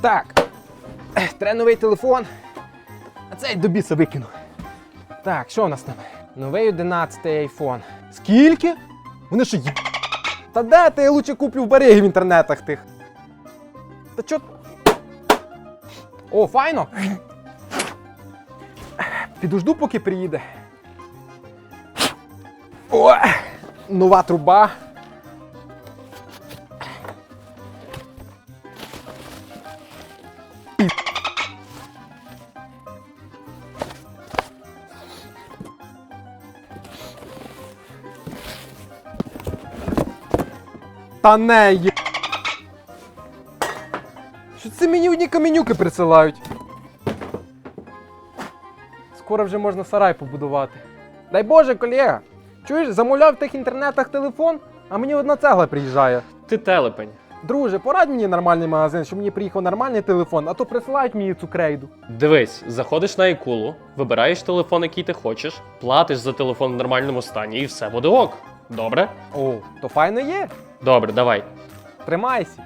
Так. Треба новий телефон. А цей до біса викину. Так, що у нас там? Новий 11 iPhone. Скільки? Вони що є. Та де ти я лучше куплю в бариги в інтернетах тих. Та чо. О, файно. Підожду, поки приїде. О, нова труба. Та не є. Що це мені одні каменюки присилають? Скоро вже можна сарай побудувати. Дай Боже, колега! Чуєш, замовляв в тих інтернетах телефон, а мені одна цегла приїжджає. Ти телепень. Друже, порадь мені нормальний магазин, щоб мені приїхав нормальний телефон, а то присилають мені цю крейду. Дивись, заходиш на Ікулу, вибираєш телефон, який ти хочеш, платиш за телефон в нормальному стані, і все буде ок. Добре? О, то файно є. Добре, давай. Тримайся.